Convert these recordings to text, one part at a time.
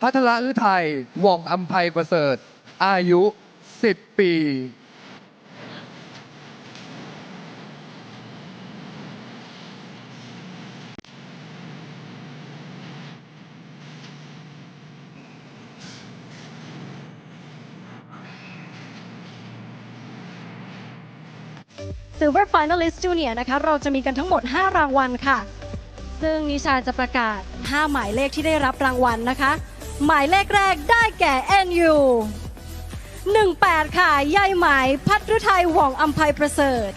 พัทรฤทัยว่องอัมภัยประเสริฐ อายุ 10 ปี Silver Finalist Junior นะคะ เราจะมีกันทั้งหมด 5 รางวัลค่ะ ซึ่งนิชาจะประกาศ 5 หมายเลขที่ได้รับรางวัลนะคะ หมายเลขแรกได้แก่ NU 18 ค่ะยายไหมายพัทรุไทยหว่องอัมภัยประเสริฐ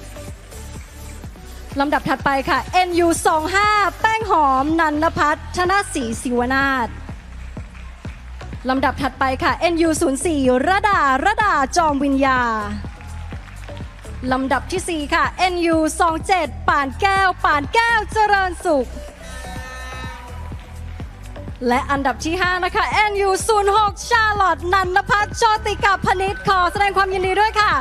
ลำดับถัดไปค่ะ NU 25 แป้งหอม นันนพัฒน์ชนะศรีศิวนาถลำดับถัดไปค่ะ NU 04ระดาระดาจอมวิญญา ลำดับที่ 4 ค่ะ NU 27ป่านแก้ว ป่านแก้วเจริญสุข และอันดับที่ 5 นะคะ NU 06 ชาลอตนันนพัฒโชติกาพนิษขอแสดงความยินดีด้วยค่ะ